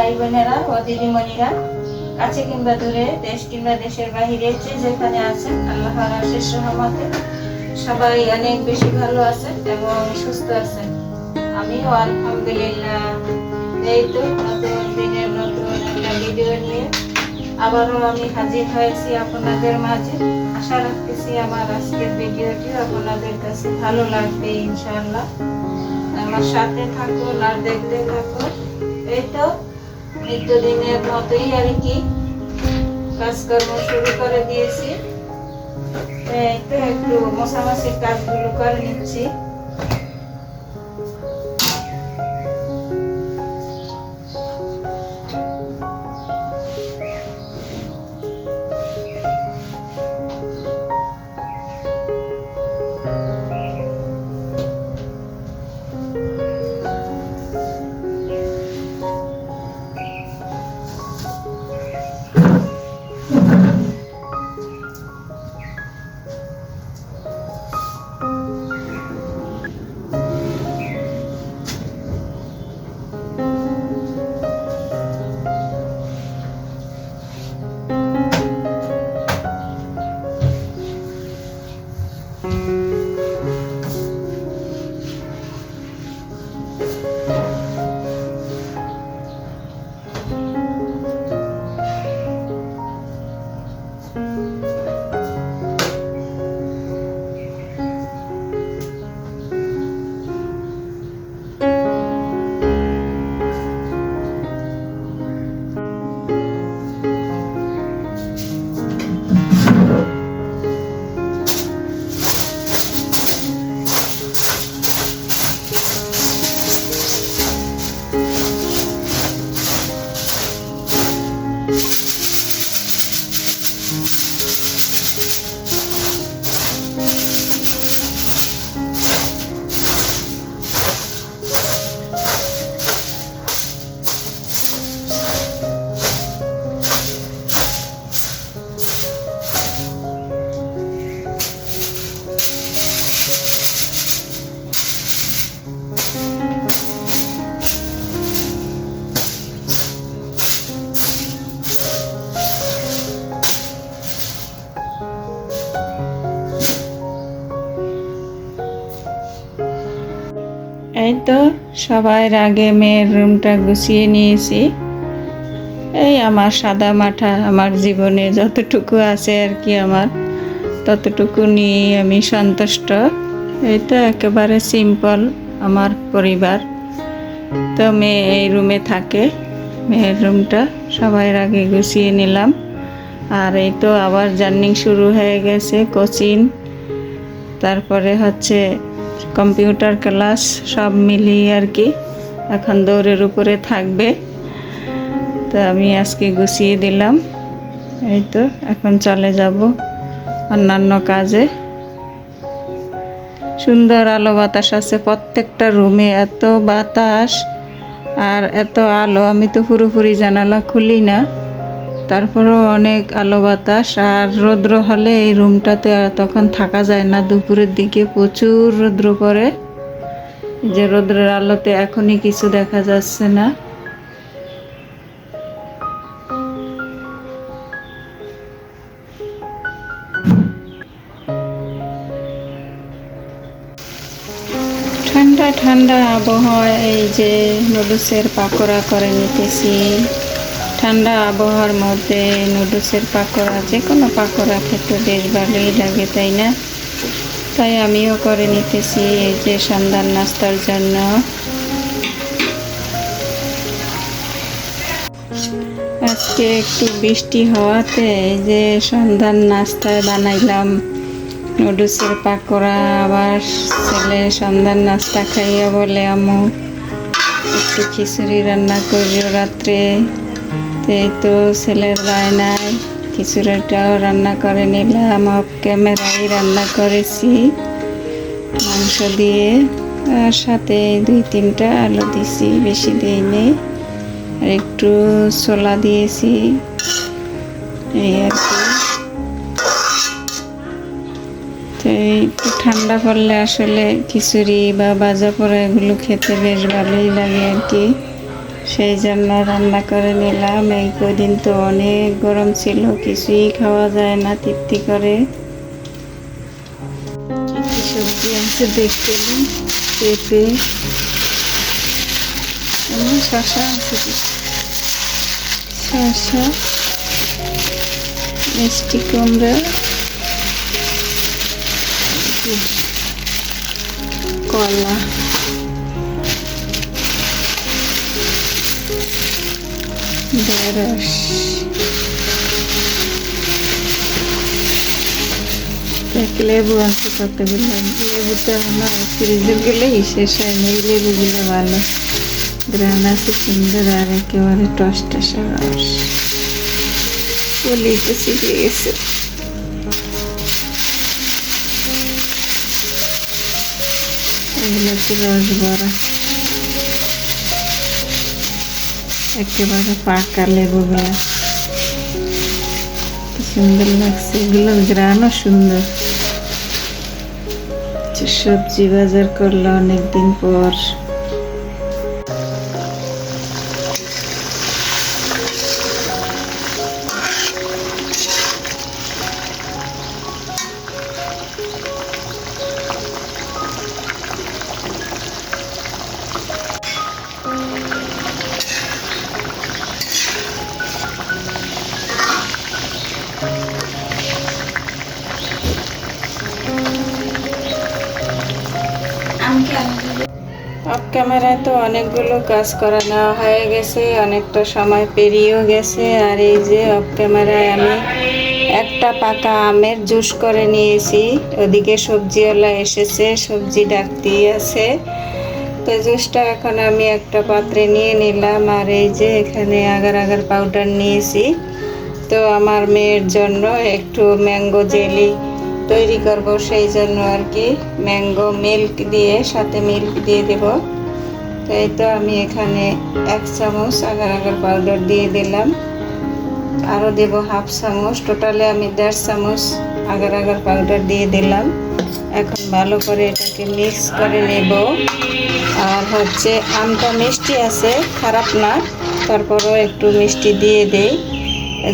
ভাই বোনেরা ও দিদিমণিরা, কাছে কিংবা দূরে, দেশ কিংবা দেশের বাহিরে, যে যেখানে আছেন, আল্লাহর আশেষ রহমতে সবাই অনেক বেশি ভালো আছেন এবং সুস্থ আছেন। আমিও আলহামদুলিল্লাহ। এই তো নতুন দিনের নতুন একটা ভিডিও নিয়ে আবারও আমি হাজির হয়েছি আপনাদের মাঝে। আশা রাখতেছি আমার আজকের ভিডিওটি আপনাদের কাছে ভালো লাগবে ইনশাআল্লাহ। আমার সাথে থাকুন আর দেখতে থাকুন। এই তো নিত্যদিনের মতোই আর কি কাজকর্ম শুরু করে দিয়েছি। একটু মশামাছির কাজগুলো করে নিচ্ছি। এই তো সবার আগে মেয়ের রুমটা গুছিয়ে নিয়েছি। এই আমার সাদা মাঠা আমার জীবনে যতটুকু আছে আর কি আমার, ততটুকু নিয়ে আমি সন্তুষ্ট। এই তো একেবারে সিম্পল আমার পরিবার। তো মেয়ে এই রুমে থাকে, মেয়ের রুমটা সবাই আগে গুছিয়ে নিলাম। আর এই তো আবার জার্নিং শুরু হয়ে গেছে কোচিং তারপরে হচ্ছে কম্পিউটার ক্লাস সব মিলিয়ে আর কি এখন দৌড়ের উপরে থাকবে। তো আমি আজকে গুছিয়ে দিলাম। এই তো, এখন চলে যাব অন্যান্য কাজে। সুন্দর আলো বাতাস আছে, প্রত্যেকটা রুমে এত বাতাস আর এত আলো। আমি তো পুরোপুরি জানালা খুলি না। তারপরেও অনেক আলো বাতাস, আর রৌদ্র হলে এই রুমটাতে তখন থাকা যায় না। দুপুরের দিকে প্রচুর রৌদ্র পড়ে। যে রৌদ্রের আলোতে এখনই কিছু দেখা যাচ্ছে না। ঠান্ডা ঠান্ডা আবহাওয়া এই যে নুডলসের পাকোড়া করে নিতেছি। ঠান্ডা আবহাওয়ার মধ্যে নুডলসের পাকোড়া যে কোনো পাকোড়া খেতে বেশ ভালোই লাগে, তাই না? তাই আমিও করে নিতেছি এই যে সন্ধ্যার নাস্তার জন্য। আজকে একটু বৃষ্টি হওয়াতে এই যে সন্ধ্যার নাস্তায় বানাইলাম নুডলসের পাকোড়া, আবার ছেলে সন্ধ্যার নাস্তা খাইয়া বলে আমু একটু খিচুড়ি রান্না করিও রাত্রে। তো এই তো ছেলের বায়নায় খিচুড়িটাও রান্না করে নিলাম অফ ক্যামেরায় রান্না করেছি। মাংস দিয়ে, আর সাথে দুই তিনটা আলু দিছি, বেশি দিইনি। আর একটু ছোলা দিয়েছি, এই আর কি। তো একটু ঠান্ডা পড়লে আসলে খিচুড়ি বা বাজা পড়া এগুলো খেতে বেশ ভালোই লাগে আর কি। সেই জন্য রান্না করে নিলাম। এই কদিন তো অনেক গরম ছিল, কিছুই খাওয়া যায় না, তৃপ্তি করে। সবজি আছে দেখতে পেঁপে, এমন শশা আছে শশা মিষ্টি কুমড়া, কলা। ঢেঁড়স লেবু আছে কতগুলো লেবু তো আমার ফ্রিজে গেলেই শেষ হয় না এই লেবুগুলো ভালো গ্রান আছে সুন্দর আর একেবারে টস টসা রস পলিতে শিখে গেছে এগুলো হচ্ছে রস বড়া একেবারে পাকা লেবুগুলো কি সুন্দর লাগছে এগুলো গ্রানও সুন্দর। সবজি বাজার করল অনেকদিন পর। ক্যামেরায় তো অনেকগুলো কাজ করা নেওয়া হয়ে গেছে, অনেকটা সময় পেরিয়েও গেছে। আর এই যে অফ ক্যামেরায় আমি একটা পাকা আমের জুস করে নিয়েছি। ওদিকে সবজিওয়ালা এসেছে, সবজি ডাকতেই আছে। তো জুসটা এখন আমি একটা পাত্রে নিয়ে নিলাম। আর এই যে এখানে আগার আগার পাউডার নিয়েছি। তো আমার মেয়ের জন্য একটু ম্যাঙ্গো জেলি তৈরি করব, সেই জন্য আর কি। ম্যাঙ্গো মিল্ক দিয়ে, সাথে মিল্ক দিয়ে দেব। তো এই তো আমি এখানে এক চামচ আগার আগার পাউডার দিয়ে দিলাম। আরও দেব হাফ চামচ টোটালে আমি দেড় চামচ আগার আগার পাউডার দিয়ে দিলাম। এখন ভালো করে এটাকে মিক্স করে নেব। আর হচ্ছে আমটা মিষ্টি আছে, খারাপ না, তারপরও একটু মিষ্টি দিয়ে দেই।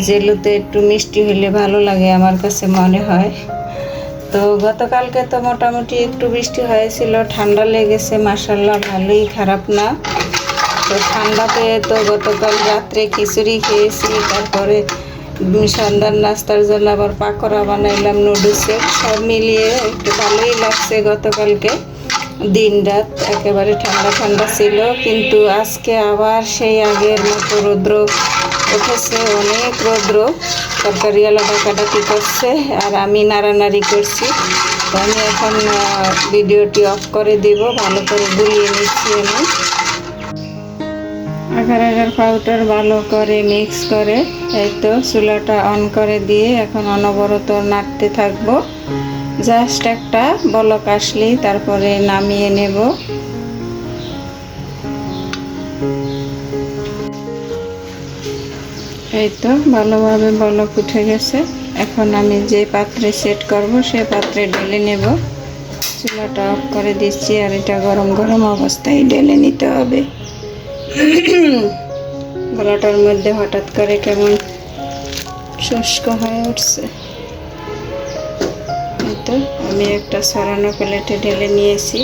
জেলুতে একটু মিষ্টি হলে ভালো লাগে আমার কাছে মনে হয়। তো গতকালকে তো মোটামুটি একটু বৃষ্টি হয়েছিল, ঠান্ডা লেগেছে মাসাল্লাহ ভালোই খারাপ না। তো ঠান্ডাতে তো গতকাল রাত্রে খিচুড়ি খেয়েছি, তারপরে সন্ধ্যার নাস্তার জন্য আবার পাকোড়া বানাইলাম নুডলসের সব মিলিয়ে একটু ভালোই লাগছে গতকালকে। দিন রাত একেবারে ঠান্ডা ঠান্ডা ছিল, কিন্তু আজকে আবার সেই আগের মতো রৌদ্র উঠেছে, অনেক রৌদ্র। তরকারিওয়ালা ডাকাডাকি করছে, আর আমি নাড়ানাড়ি করছি। তো আমি এখন ভিডিওটি অফ করে দিব, ভালো করে গুলিয়ে নিচ্ছি আমি। আগার আগার পাউডার ভালো করে মিক্স করে, এই তো চুলাটা অন করে দিয়ে এখন অনবরত নাড়তে থাকব। জাস্ট একটা বলক আসলেই তারপরে নামিয়ে নেব। এই তো ভালোভাবে বলক উঠে গেছে। এখন আমি যে পাত্রে সেট করব সে পাত্রে ঢেলে নেব। চুলাটা অফ করে দিচ্ছি আর এটা গরম গরম অবস্থায় ঢেলে নিতে হবে। গলাটার মধ্যে হঠাৎ করে কেমন শুষ্ক হয়ে উঠছে। তো আমি একটা সরানো প্লেটে ঢেলে নিয়েছি।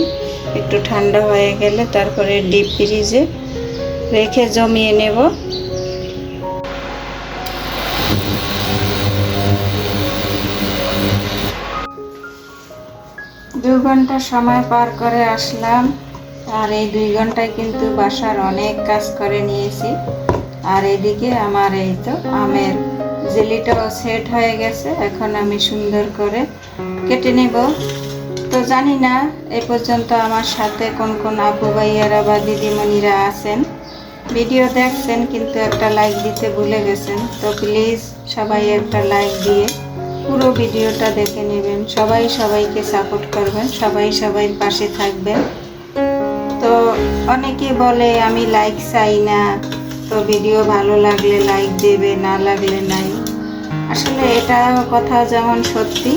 একটু ঠান্ডা হয়ে গেলে তারপরে ডিপ ফ্রিজে রেখে জমিয়ে নেব। দু ঘণ্টা সময় পার করে আসলাম। আর এই দুই ঘন্টায় কিন্তু বাসার অনেক কাজ করে নিয়েছি। আর এদিকে আমার এই তো আমের জেলিটাও সেট হয়ে গেছে। এখন আমি সুন্দর করে কেটে নেব। তো জানি না, এ পর্যন্ত আমার সাথে কোন কোন আব্বু ভাইয়ারা বা দিদিমণিরা আছেন। ভিডিও দেখছেন, কিন্তু একটা লাইক দিতে ভুলে গেছেন। তো প্লিজ সবাই একটা লাইক দিয়ে পুরো ভিডিওটা দেখে নেবেন। সবাই সবাইকে সাপোর্ট করবেন, সবাই সবাই পাশে থাকবেন। তো অনেকে বলে, আমি লাইক চাই না। তো ভিডিও ভালো লাগলে লাইক দেবে, না লাগলে নাই। আসলে এটা কথা যেমন সত্যি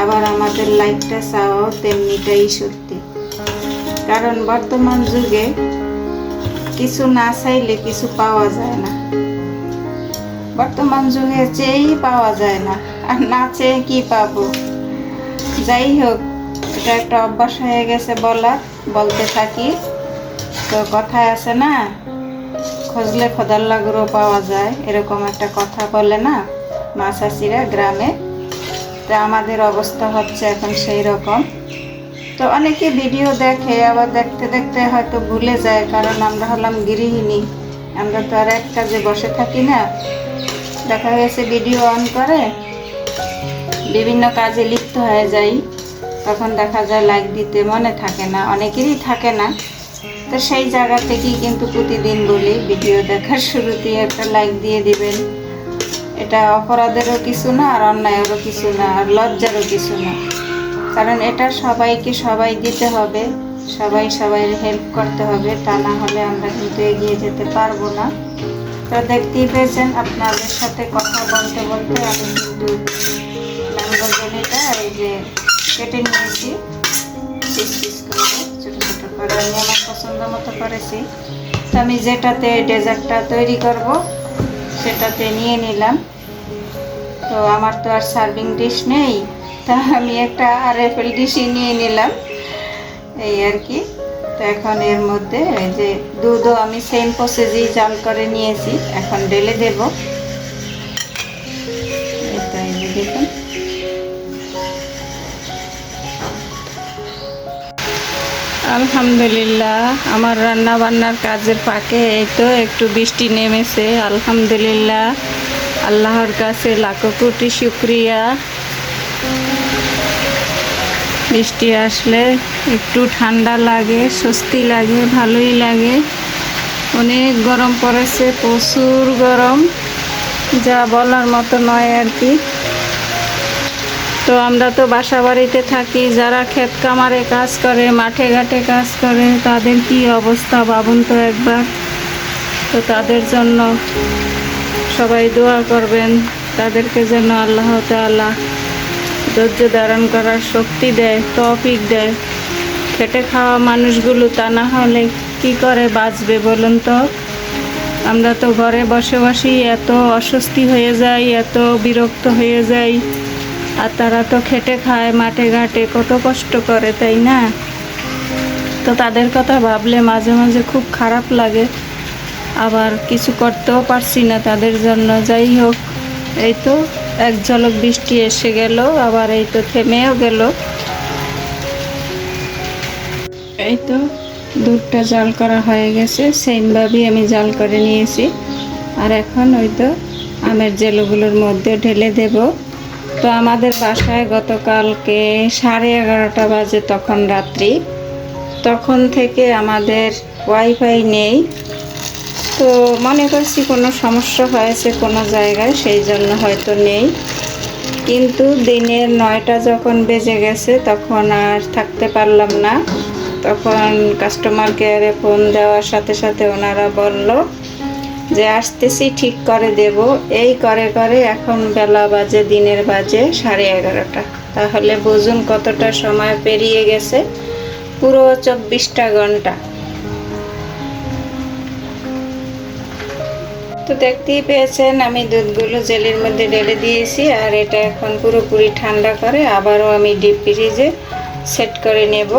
আবার আমাদের লাইফটা চাওয়াও তেমনিটাই সত্যি। কারণ বর্তমান যুগে কিছু না চাইলে কিছু পাওয়া যায় না। বর্তমান যুগে চেয়েই পাওয়া যায় না, আর না চেয়ে কি পাবো? যাই হোক, এটা একটা অভ্যাস হয়ে গেছে বলার, বলতে থাকি। তো কথায় আছে না, খোঁজলে খোদার লাগরও পাওয়া যায়, এরকম একটা কথা বলে না মা চাষিরা গ্রামে। তো আমাদের অবস্থা হচ্ছে এখন সেই রকম তো অনেকে ভিডিও দেখে, আবার দেখতে দেখতে হয়তো ভুলে যায়, কারণ আমরা হলাম গৃহিণী। আমরা তো আর এক কাজে বসে থাকি না। দেখা গেছে ভিডিও অন করে, বিভিন্ন কাজে লিপ্ত হয়ে যাই। তখন দেখা যায় লাইক দিতে মনে থাকে না, অনেকেরই থাকে না। তো সেই জায়গা থেকেই কিন্তু প্রতিদিন বলি ভিডিও দেখার শুরুতেই একটা লাইক দিয়ে দিবেন। এটা অপরাধেরও কিছু না, আর অন্যায়েরও কিছু না, আর লজ্জারও কিছু না। কারণ এটা সবাইকে সবাই দিতে হবে, সবাই সবাই হেল্প করতে হবে, তা না হলে আমরা কিন্তু এগিয়ে যেতে পারব না। তো দেখতেই পেয়েছেন, আপনাদের সাথে কথা বলতে বলতে আমি কিন্তু এই যে কেটে নিয়েছি। ছোটো ছোটো করে, আমি আমার পছন্দ মতো করেছি। তো আমি যেটাতে ডেজার্টটা তৈরি করব সেটাতে নিয়ে নিলাম। তো আমার তো আর সার্ভিং ডিশ নেই, তা আমি একটা আর অ্যাপেল ডিশই নিয়ে নিলাম। এই আর কি। তো এখন এর মধ্যে এই যে দুধও আমি সেম প্রসেসেই জাল করে নিয়েছি, এখন ডেলে দেব। আলহামদুলিল্লাহ, আমার রান্না বান্নার কাজের ফাঁকে এই তো একটু বৃষ্টি নেমেছে, আলহামদুলিল্লাহ। আল্লাহর কাছে লাখো কোটি শুক্রিয়া। বৃষ্টি আসলে একটু ঠান্ডা লাগে, স্বস্তি লাগে, ভালোই লাগে। অনেক গরম পড়েছে, প্রচুর গরম। যা বলার মতো নয় আর কি। তো আমরা তো বাসা বাড়িতে থাকি, যারা ক্ষেত কামারে কাজ করে, মাঠে ঘাটে কাজ করে, তাদের কি অবস্থা ভাবুন তো একবার? তো তাদের জন্য সবাই দোয়া করবেন, তাদেরকে যেন আল্লাহ তাআলা ধৈর্য ধারণ করার শক্তি দেয়, তৌফিক দেয়। খেটে খাওয়া মানুষগুলো তা না হলে কি করে বাঁচবে বলুন তো? আমরা তো ঘরে বসে বসেই এত অস্বস্তি হয়ে যাই, এত বিরক্ত হয়ে যাই। আর তারা তো খেটে খায়, মাঠে ঘাটে, কত কষ্ট করে, তাই না? তো তাদের কথা ভাবলে মাঝে মাঝে খুব খারাপ লাগে। আবার কিছু করতেও পারছি না তাদের জন্য। যাই হোক, এই তো এক ঝলক বৃষ্টি এসে গেল, আবার এই তো থেমেও গেল। এই তো দুধটা জাল করা হয়ে গেছে সেমভাবেই আমি জাল করে নিয়েছি। আর এখন ওই তো আমের জেলোগুলোর মধ্যে ঢেলে দেব। তো আমাদের বাসায় গতকালকে সাড়ে এগারোটা বাজে তখন রাত্রি। তখন থেকে আমাদের ওয়াইফাই নেই। তো মনে করছি কোনো সমস্যা হয়েছে কোনো জায়গায়, সেই জন্য হয়তো নেই। কিন্তু দিনের নয়টা যখন বেজে গেছে, তখন আর থাকতে পারলাম না। তখন কাস্টমার কেয়ারে ফোন দেওয়ার সাথে সাথে ওনারা বলল যে আসতেছি ঠিক করে দেব। এই করে করে এখন বেলা বাজে, দিনের বাজে সাড়ে এগারোটা। তাহলে বুঝুন কতটা সময় পেরিয়ে গেছে। পুরো চব্বিশটা ঘণ্টা। তো দেখতেই পেয়েছেন, আমি দুধগুলো জেলের মধ্যে ঢেলে দিয়েছি আর এটা এখন পুরোপুরি ঠান্ডা করে আবারও আমি ডিপ ফ্রিজে সেট করে নেব।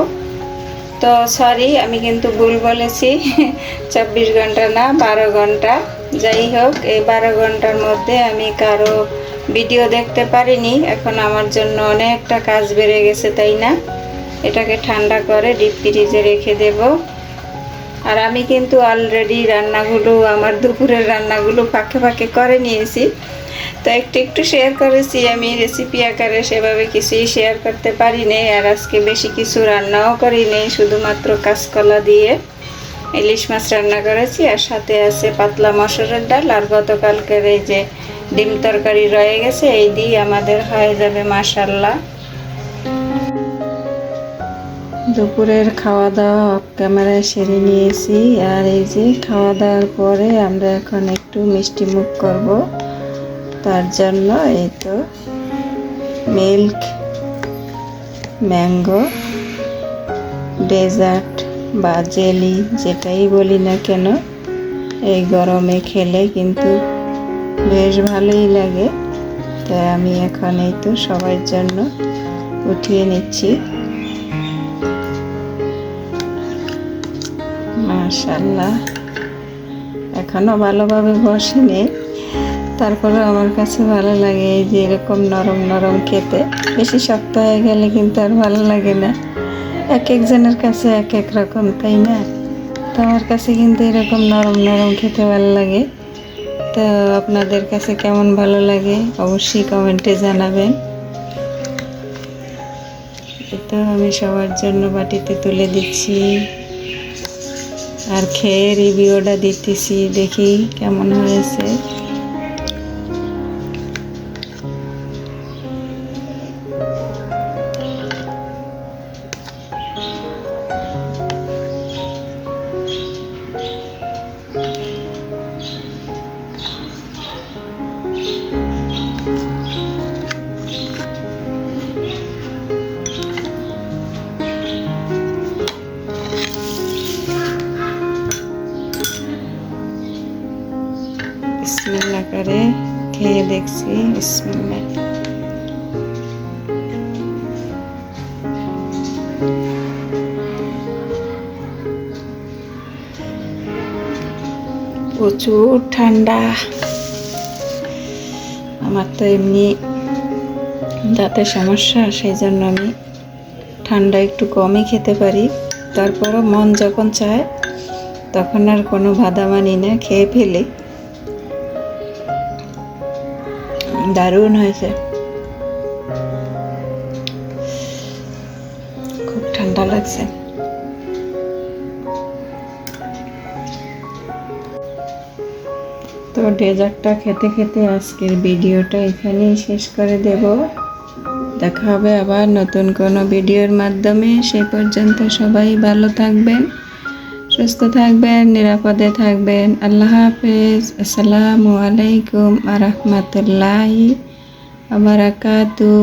তো সরি আমি কিন্তু ভুল বলেছি। চব্বিশ ঘণ্টা না, বারো ঘণ্টা। যাই হোক, এই বারো ঘণ্টার মধ্যে আমি কারও ভিডিও দেখতে পারিনি। এখন আমার জন্য অনেকটা কাজ বেড়ে গেছে, তাই না? এটাকে ঠান্ডা করে ডিপ ফ্রিজে রেখে দেবো। আর আমি কিন্তু অলরেডি রান্নাগুলো, আমার দুপুরের রান্নাগুলো ফাঁকে ফাঁকে করে নিয়েছি। তো একটু একটু শেয়ার করেছি আমি রেসিপি আকারে সেভাবে কিছুই শেয়ার করতে পারি নেই আর আজকে বেশি কিছু রান্নাও করি নেই, শুধুমাত্র কাঁচকলা দিয়ে ইলিশ মাছ রান্না করেছি আর সাথে আছে পাতলা মসুরের ডাল আর গতকালকের এই যে ডিম তরকারি রয়ে গেছে, এই দিয়ে আমাদের হয়ে যাবে মাসাল্লাহ দুপুরের খাওয়া দাওয়া অফ ক্যামেরায় সেরে নিয়েছি আর এই যে খাওয়া দাওয়ার পরে আমরা এখন একটু মিষ্টি মুখ করব। তার জন্য এই তো মিল্ক, ম্যাঙ্গো, ডেজার্ট বা জেলি যেটাই বলি না কেন, এই গরমে খেলে কিন্তু বেশ ভালোই লাগে। তাই আমি এখন এই তো সবার জন্য উঠিয়ে নিচ্ছি। মাশাল্লাহ। এখনও ভালোভাবে বসে বসিনি। তারপরে আমার কাছে ভালো লাগে এই যে এরকম নরম নরম খেতে। বেশি শক্ত হয়ে গেলে কিন্তু আর ভালো লাগে না। এক একজনের কাছে এক এক রকম, তাই না? তো আমার কাছে কিন্তু এরকম নরম নরম খেতে ভালো লাগে। তো আপনাদের কাছে কেমন ভালো লাগে অবশ্যই কমেন্টে জানাবেন। তো আমি সবার জন্য বাটিতে তুলে দিচ্ছি। আর খেয়ে রিভিউটা দিতেছি, দেখি কেমন হয়েছে। বিসমিল্লা করে খেয়ে দেখছি বিসমিল্লা প্রচুর ঠান্ডা। আমার তো এমনি দাঁতের সমস্যা সেই জন্য আমি ঠান্ডা একটু কমই খেতে পারি। তারপরও মন যখন চায়, তখন আর কোনো বাধা মানি না খেয়ে ফেলি। দারুণ হয়েছে। খুব ঠান্ডা লাগছে। তো ডেজার্টটা খেতে খেতে আজকের ভিডিওটা এখানেই শেষ করে দেব। দেখা হবে আবার নতুন কোনো ভিডিওর মাধ্যমে। সে পর্যন্ত সবাই ভালো থাকবেন। সুস্থ থাকবেন নিরাপদে থাকবেন। আল্লাহ হাফেজ। আসসালামু আলাইকুম আ রহমতুল্লাহি আবরাকাতু